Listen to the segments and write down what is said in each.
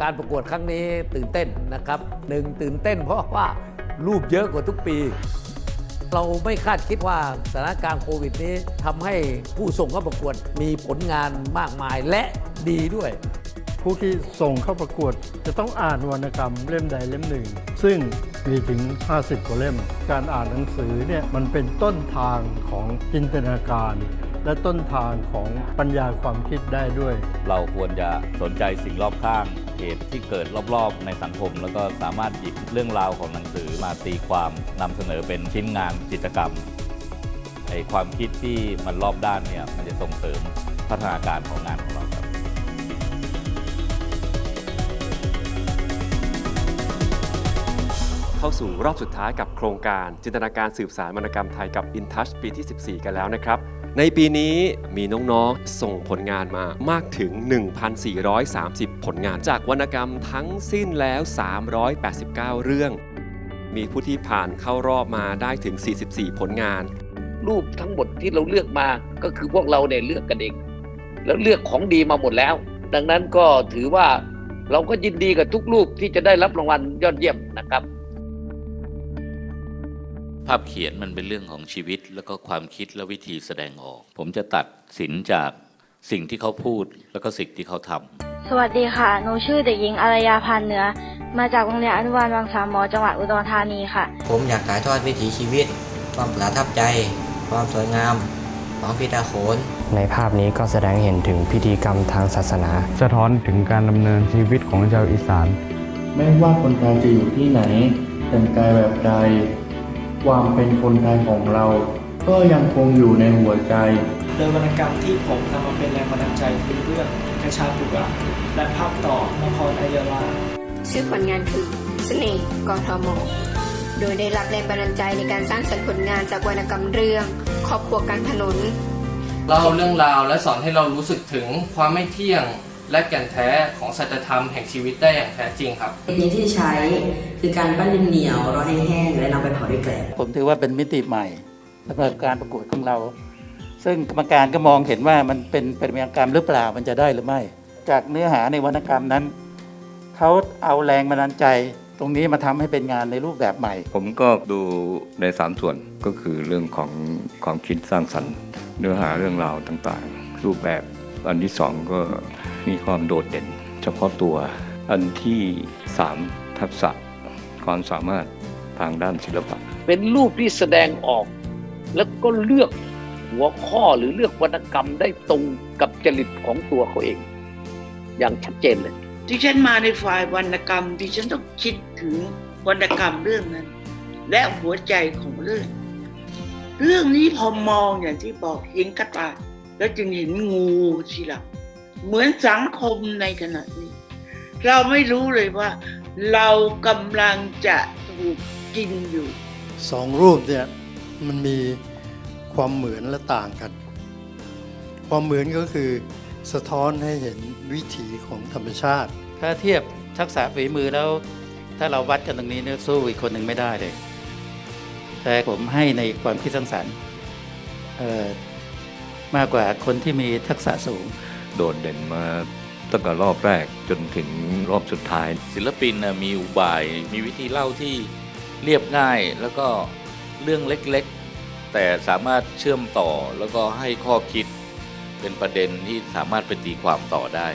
การประกวดครั้งนี้ตื่นเต้นนะครับหนึ่งตื่นเต้นเพราะว่ารูปเยอะกว่าทุกปี เราไม่คาดคิดว่าสถานการณ์โควิดนี้ทำให้ผู้ส่งเข้าประกวดมีผลงานมากมายและดีด้วย ผู้ที่ส่งเข้าประกวดจะต้องอ่านวรรณกรรมเล่มใดเล่มหนึ่ง ซึ่งมีถึง 50 กว่าเล่ม การอ่านหนังสือเนี่ยมันเป็นต้นทางของจินตนาการ และต้นทางของปัญญาความคิดได้ด้วย เราควรจะสนใจสิ่งรอบข้างเหตุที่เกิดรอบๆ ในสังคม แล้วก็สามารถหยิบเรื่องราวของหนังสือมาตีความนำเสนอเป็นชิ้นงานจิตรกรรมไอความคิดที่มันรอบด้านเนี่ยมันจะส่งเสริมพัฒนาการของงานของเราครับเข้าสู่รอบสุดท้ายกับโครงการจินตนาการสืบสารวรรณกรรมไทยกับ InTouch ปีที่ 14 กันแล้วนะครับ ในปีนี้มีน้องๆส่งผลงานมามากถึง 1,430 ผลงานจากวรรณกรรมทั้งสิ้นแล้ว 389 เรื่อง มีผู้ที่ผ่านเข้ารอบมาได้ถึง 44 ผลงาน รูปทั้งหมดที่เราเลือกมาก็คือพวกเราเนี่ยเลือกกันเอง แล้วเลือกของดีมาหมดแล้ว ดังนั้นก็ถือว่าเราก็ยินดีกับทุกรูปที่จะได้รับรางวัลยอดเยี่ยมนะครับ ภาพเขียนมันเป็นเรื่องของชีวิต แล้วก็ความคิดและวิธีแสดงออก ผมจะตัดสินจากสิ่งที่เขาพูดแล้วก็สิ่งที่เขาทำสวัสดีค่ะ หนูชื่อเด็กหญิงอารยาพันธ์เหนือมาจากโรงเรียนอนุบาลวังสามหมอจังหวัดอุดรธานีค่ะ ผมอยากถ่ายทอดวิถีชีวิต ความประทับใจ ความสวยงามของพิตาโขน ในภาพนี้ก็แสดงเห็นถึงพิธีกรรมทางศาสนา สะท้อนถึงการดำเนินชีวิตของชาวอีสาน ไม่ว่าคนไทยจะอยู่ที่ไหนแต่งกายแบบใด ความเป็นคนไทยของเรา ก็ยังคงอยู่ในหัวใจ โดยวรรณกรรมที่ผมนำมาเป็นแรงบันดาลใจคือเรื่องกระชาปุระและภาพต่อนครอายาลาชื่อผลงานคือเสน่ห์กทมโดยได้รับแรงบันดาลใจในการสร้างสรรค์ผลงานจากวรรณกรรมเรื่องครอบครัวกลางถนนเล่าเรื่องราวและสอนให้เรารู้สึกถึงความไม่เที่ยงและแก่นแท้ของสัจธรรมแห่งชีวิตได้อย่างแท้จริงครับ เทคนิคที่ใช้คือการปั้นดินเหนียวรอให้แห้งและนำ ไปเผาด้วยแกลบผมถือว่าเป็นมิติใหม่สำหรับการประกวดของเรา ซึ่งกรรมการก็มองเห็นว่ามันเป็นเป็นวรรณกรรมหรือเปล่ามันจะได้หรือไม่ จากเนื้อหาในวรรณกรรมนั้นเขาเอาแรงบันดาลใจตรงนี้มาทำให้เป็นงานในรูปแบบใหม่ ผมก็ดูในสามส่วนก็คือเรื่องของความคิดสร้างสรรค์ เนื้อหาเรื่องราวต่างๆ รูปแบบอันที่สองก็มีความโดดเด่น เฉพาะตัว อันที่สามทักษะความสามารถ ทางด้านศิลปะ เป็นรูปที่แสดงออก แล้วก็เลือกหัวข้อหรือเลือกวรรณกรรมได้ตรงกับจริตของตัวเขาเอง อย่างชัดเจนเลย ที่ฉันมาในฝ่ายวรรณกรรมที่ฉันต้องคิดถึงวรรณกรรมเรื่องนั้น และหัวใจของเรื่อง เรื่องนี้พอมองอย่างที่บอกเห็นกระต่ายแล้วจึงเห็นงูทีหลังเหมือนสังคมในขณะนี้ เราไม่รู้เลยว่า เรากำลังจะ ถูกกินอยู่ สองรูปเนี่ยมันมีความเหมือนและต่างกัน ความเหมือนก็คือสะท้อนให้เห็นวิถีของธรรมชาติ ถ้าเทียบทักษะฝีมือแล้ว ถ้าเราวัดกันตรงนี้เนี่ยสู้อีกคนหนึ่งไม่ได้เลย แต่ผมให้ในความคิดสร้างสรรค์เอ่อมากกว่าคนที่มีทักษะสูง โดดเด่นมา ตั้งแต่รอบแรกจนถึงรอบสุดท้าย ศิลปินน่ะมีอุบาย มีวิธีเล่าที่เรียบง่าย แล้วก็เรื่องเล็กๆ แต่สามารถเชื่อมต่อแล้วก็ให้ข้อคิดเป็นประเด็นที่สามารถไปตีความต่อได้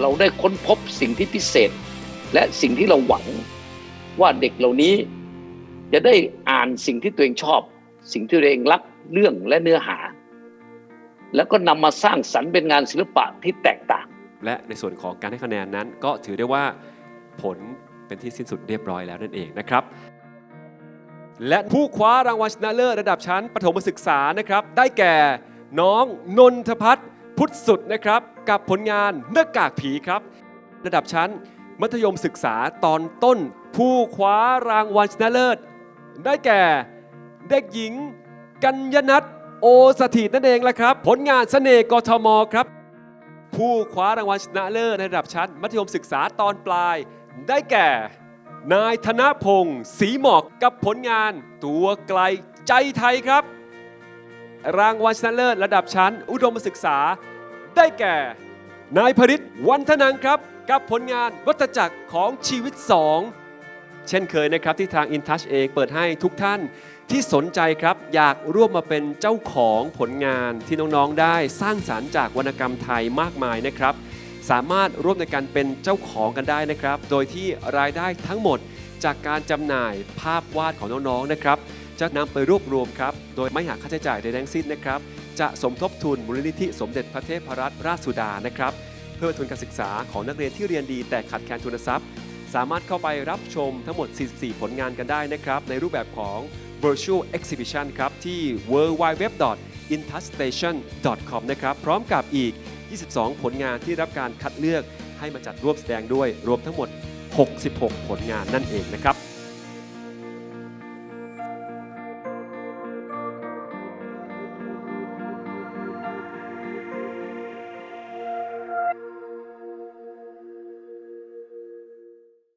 เราได้ค้นพบสิ่งที่พิเศษ และสิ่งที่เราหวังว่าเด็กเหล่านี้ จะได้อ่านสิ่งที่ตัวเองชอบ สิ่งที่ตัวเองรักเรื่องและเนื้อหา แล้วก็นำมาสร้างสรรค์เป็นงานศิลปะที่แตกต่าง และในส่วนของการให้คะแนนนั้น ก็ถือได้ว่าผลเป็นที่สิ้นสุดเรียบร้อยแล้วนั่นเองนะครับ และผู้คว้ารางวัลชนะเลิศระดับชั้นประถมศึกษานะครับ ได้แก่น้องนนทพัฒน์พุทธสุดนะครับ กับผลงานเนื้อกากผีครับ ระดับชั้นมัธยมศึกษาตอนต้น ผู้คว้ารางวัลชนะเลิศ ได้แก่เด็กหญิง กัญญนัทโอสถิตนั่นเองละครับ ผลงานเสน่ห์กทมครับ ผู้คว้ารางวัลชนะเลิศในระดับชั้น มัธยมศึกษาตอนปลาย ได้แก่ นายธนพงศ์ศรีหมอกกับผลงาน ตัวไกลใจไทยครับ รางวัลชนะเลิศระดับชั้น อุดมศึกษา ได้แก่ นายพริตวันธนังครับ กับผลงานวัตจักรของชีวิตสอง เช่นเคยนะครับที่ทาง InTouch เองเปิดให้ทุกท่านที่สนใจครับอยากร่วมมาเป็นเจ้าของผลงานที่น้องๆได้สร้างสารรค์จากวรรณกรรมไทยมากมายนะครับ สามารถร่วมในการเป็นเจ้าของกันได้นะครับ โดยที่รายได้ทั้งหมดจากการจำหน่ายภาพวาดของน้องๆนะครับ จะนำไปรวบรวมครับโดยไม่หักค่าใช้จ่ายใดทั้งสิ้นนะครับ จะสมทบทุนมูลนิธิสมเด็จพระเทพรัตนราชสุดานะครับ เพื่อทุนการศึกษาของนักเรียนที่เรียนดีแต่ขาดแคลนทุนทรัพย์ สามารถเข้าไปรับชมทั้งหมด 44 ผลงานกันได้นะครับ ในรูปแบบของ virtual exhibition ครับที่ www.intastation.com นะครับ พร้อมกับอีก 22 ผลงานที่รับการคัดเลือกให้มาจัดร่วมแสดงด้วยรวมทั้งหมด 66 ผลงานนั่นเองนะครับ